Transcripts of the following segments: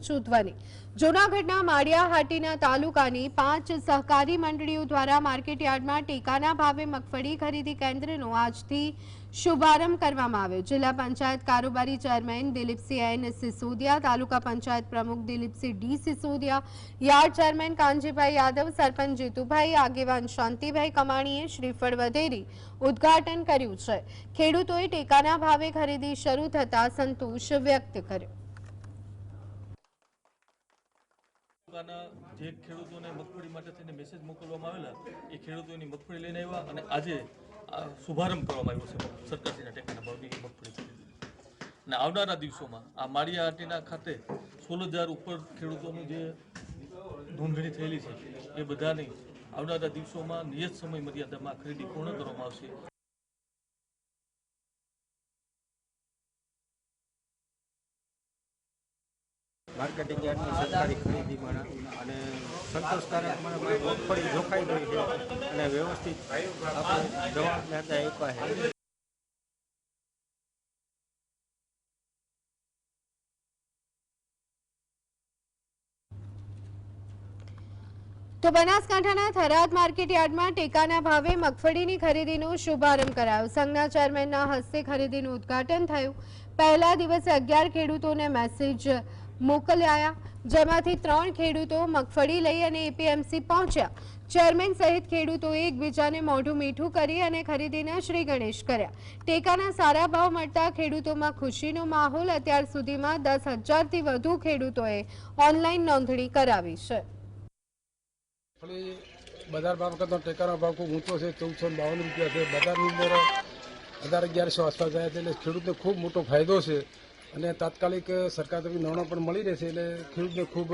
ઊંચું જૂનાગઢના માળિયા તાલુકાની પાંચ સહકારી મંડળીઓ દ્વારા માર્કેટયાર્ડમાં ટેકાના ભાવે મગફળી ખરીદી કેન્દ્રનો આજથી શુભારંભ કરવામાં આવ્યો. જિલ્લા પંચાયત કારોબારી ચેરમેન દિલીપસિંહ એન સિસોદિયા, તાલુકા પંચાયત પ્રમુખ Dilipsinh D Sisodiya, yard chairman Kanjibhai Yadav, sarpanch Jitubhai આગેવાન શાંતિભાઈ કમાણીએ શ્રીફળ વધેરી ઉદ્ઘાટન કર્યું છે. ખેડૂતોએ ટેકાના ભાવે ખરીદી શરૂ થતા સંતોષ વ્યક્ત કર્યો. તાલુકાના જે ખેડૂતોને મગફળી માટે થઈને મેસેજ મોકલવામાં આવેલા, એ ખેડૂતોની મગફળી લઈને આવ્યા અને આજે શુભારંભ કરવામાં આવ્યો છે. સરકારશ્રીના ટેકાના ભાવની મગફળી અને આવનારા દિવસોમાં આ માળિયા આટીના ખાતે સોળ હજાર ઉપર ખેડૂતોનું જે નોંધણી થયેલી છે, એ બધાની આવનારા દિવસોમાં નિયત સમય મર્યાદામાં ખરીદી પૂર્ણ કરવામાં આવશે. માર્કેટિંગ યાર્ડની સરકારી ખરીદીમાં અને સંતોષકારક મને મગફળી જોખાઈ ગઈ છે અને વ્યવસ્થિત આપણે જવાબ હતા આપ્યા છે. તો બનાસકાંઠાના થરાદ માર્કેટ યાર્ડમાં ટેકાના ભાવે મગફળીની ખરીદીનો શુભારંભ કરાયો. સંઘના ચેરમેનના હસ્તે ખરીદીનું ઉદ્ઘાટન થયું. પહેલા દિવસે અગિયાર ખેડૂતોને મેસેજ મોકલાયા જેમાંથી ત્રણ ખેડૂતો મગફળી લઈ અને એપીએમસી પહોંચ્યા. ચેરમેન સહિત ખેડૂતોએ એકબીજાને મોઢું મીઠું કરી અને ખરીદીના શ્રી ગણેશ કર્યા. ટેકાના સારા ભાવ મળતા ખેડૂતોમાં ખુશીનો માહોલ અત્યાર સુધીમાં દસ હજારથી વધુ ખેડૂતોએ ઓનલાઈન નોંધણી કરાવી છે. બજાર ભાવ કરતાં ટેકાનો ભાવ ખૂબ ઊંચો છે, ચૌદસો બાવન રૂપિયા છે. બજારની અંદર હજાર અગિયારસો આસપાસ જાય છે એટલે ખેડૂતને ખૂબ મોટો ફાયદો છે. અને તાત્કાલિક સરકાર તરફથી નાણાં પણ મળી રહેશે એટલે ખેડૂતને ખૂબ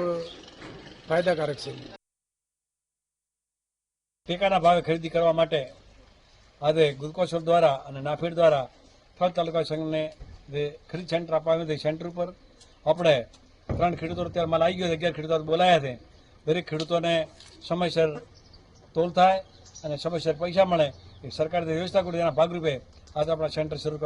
ફાયદાકારક છે. ટેકાના ભાવે ખરીદી કરવા માટે આજે ગુજકોસર દ્વારા અને નાફેડ દ્વારા થલ તાલુકા સંઘને જે ખરીદ સેન્ટર આપવામાં તે સેન્ટર ઉપર આપણે ત્રણ ખેડૂતો અત્યારે માલ આવી ગયો છે, અગિયાર ખેડૂતો બોલાયા છે. દરેક ખેડૂતોને સમયસર તોલ થાય અને સમયસર પૈસા મળે એ સરકારે વ્યવસ્થા કરી એના ભાગરૂપે આજે આપણા સેન્ટર શરૂ